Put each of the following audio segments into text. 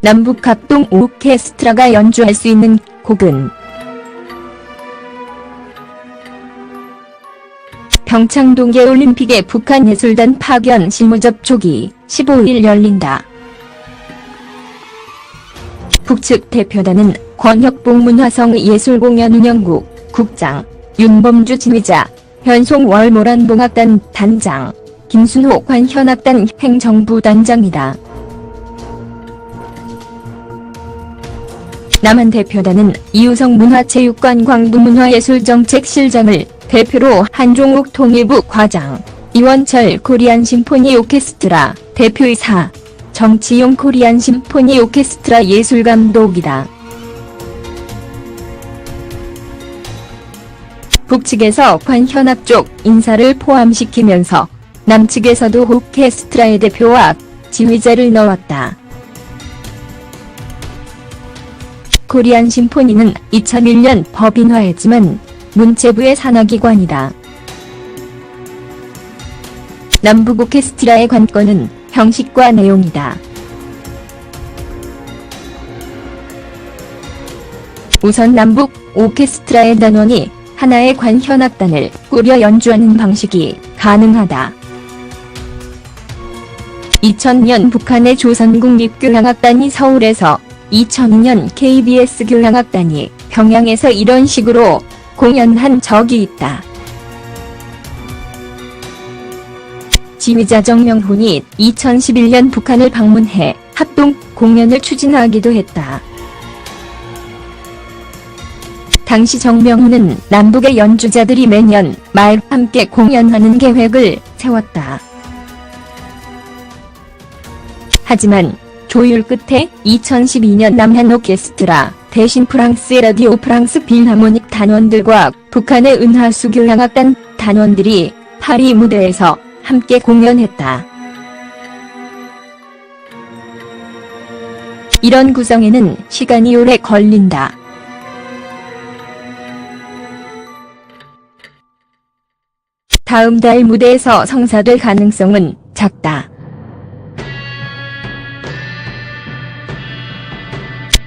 남북 합동 오케스트라가 연주할 수 있는 곡은 평창 동계올림픽에 북한 예술단 파견 실무 접촉이 15일 열린다. 북측 대표단은 권혁봉 문화성 예술공연 운영국 국장, 윤범주 지휘자, 현송월 모란봉악단 단장, 김순호 관현악단 행정부 단장이다. 남한 대표단은 이우성 문화체육관 광부문화예술정책실장을 대표로 한종욱 통일부 과장, 이원철 코리안 심포니 오케스트라 대표이사, 정치용 코리안 심포니 오케스트라 예술감독이다. 북측에서 관현악 쪽 인사를 포함시키면서 남측에서도 오케스트라의 대표와 지휘자를 넣었다. 코리안 심포니는 2001년 법인화했지만 문체부의 산하기관이다. 남북 오케스트라의 관건은 형식과 내용이다. 우선 남북 오케스트라의 단원이 하나의 관현악단을 꾸려 연주하는 방식이 가능하다. 2000년 북한의 조선국립교향악단이 서울에서 2002년 KBS 교향악단이 평양에서 이런 식으로 공연한 적이 있다. 지휘자 정명훈이 2011년 북한을 방문해 합동 공연을 추진하기도 했다. 당시 정명훈은 남북의 연주자들이 매년 말 함께 공연하는 계획을 세웠다. 하지만 조율 끝에 2012년 남한 오케스트라 대신 프랑스의 라디오 프랑스 빌하모닉 단원들과 북한의 은하수 교향악단 단원들이 파리 무대에서 함께 공연했다. 이런 구성에는 시간이 오래 걸린다. 다음 달 무대에서 성사될 가능성은 작다.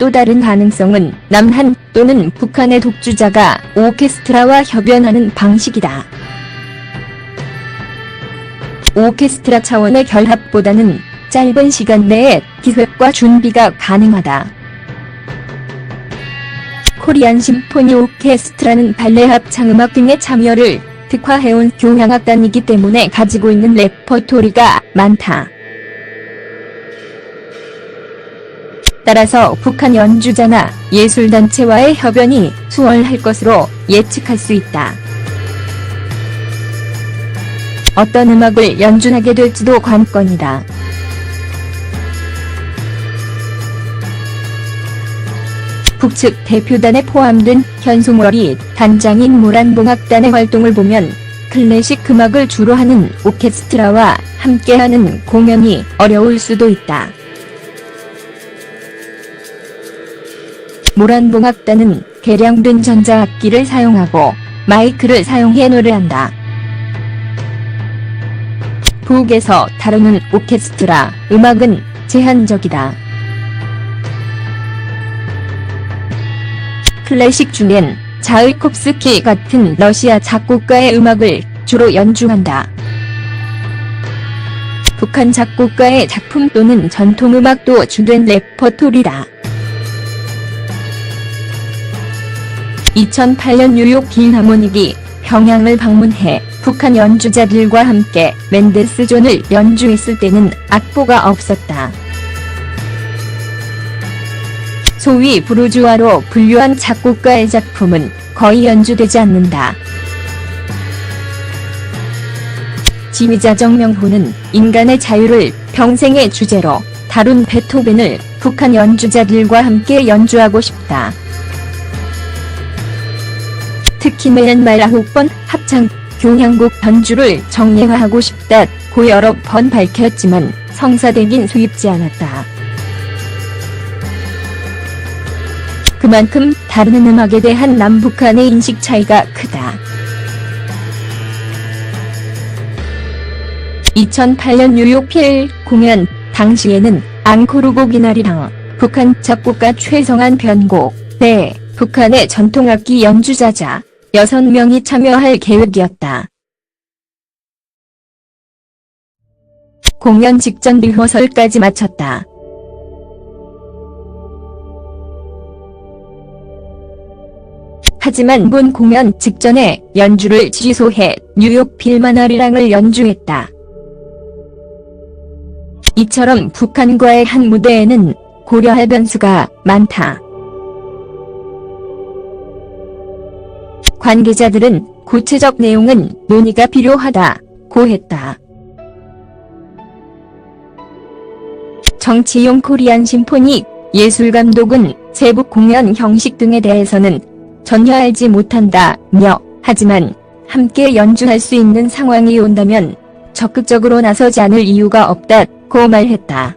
또 다른 가능성은 남한 또는 북한의 독주자가 오케스트라와 협연하는 방식이다. 오케스트라 차원의 결합보다는 짧은 시간 내에 기획과 준비가 가능하다. 코리안 심포니 오케스트라는 발레 합창음악 등의 참여를 특화해온 교향악단이기 때문에 가지고 있는 레퍼토리가 많다. 따라서 북한 연주자나 예술단체와의 협연이 수월할 것으로 예측할 수 있다. 어떤 음악을 연주하게 될지도 관건이다. 북측 대표단에 포함된 현송월이 단장인 모란봉악단의 활동을 보면 클래식 음악을 주로 하는 오케스트라와 함께하는 공연이 어려울 수도 있다. 모란봉악단은 개량된 전자악기를 사용하고 마이크를 사용해 노래한다. 북에서 다루는 오케스트라 음악은 제한적이다. 클래식 중엔 자의콥스키 같은 러시아 작곡가의 음악을 주로 연주한다. 북한 작곡가의 작품 또는 전통음악도 주된 레퍼토리다. 2008년 뉴욕 필하모닉이 평양을 방문해 북한 연주자들과 함께 멘데스존을 연주했을 때는 악보가 없었다. 소위 부르주아로 분류한 작곡가의 작품은 거의 연주되지 않는다. 지휘자 정명호는 인간의 자유를 평생의 주제로 다룬 베토벤을 북한 연주자들과 함께 연주하고 싶다. 특히 메얀마라 혹번 합창 교향곡 연주를 정례화하고 싶다고 여러 번 밝혔지만 성사되긴 수입지 않았다. 그만큼 다른 음악에 대한 남북한의 인식 차이가 크다. 2008년 뉴욕 필 공연 당시에는 앙코르 곡이나리랑 북한 작곡가 최성한 변곡, 네, 북한의 전통악기 연주자자 6명이 참여할 계획이었다. 공연 직전 리허설까지 마쳤다. 하지만 본 공연 직전에 연주를 취소해 뉴욕 빌마나리랑을 연주했다. 이처럼 북한과의 한 무대에는 고려할 변수가 많다. 관계자들은 구체적 내용은 논의가 필요하다 고 했다. 정치용 코리안 심포니 예술감독은 세부 공연 형식 등에 대해서는 전혀 알지 못한다 며 하지만 함께 연주할 수 있는 상황이 온다면 적극적으로 나서지 않을 이유가 없다 고 말했다.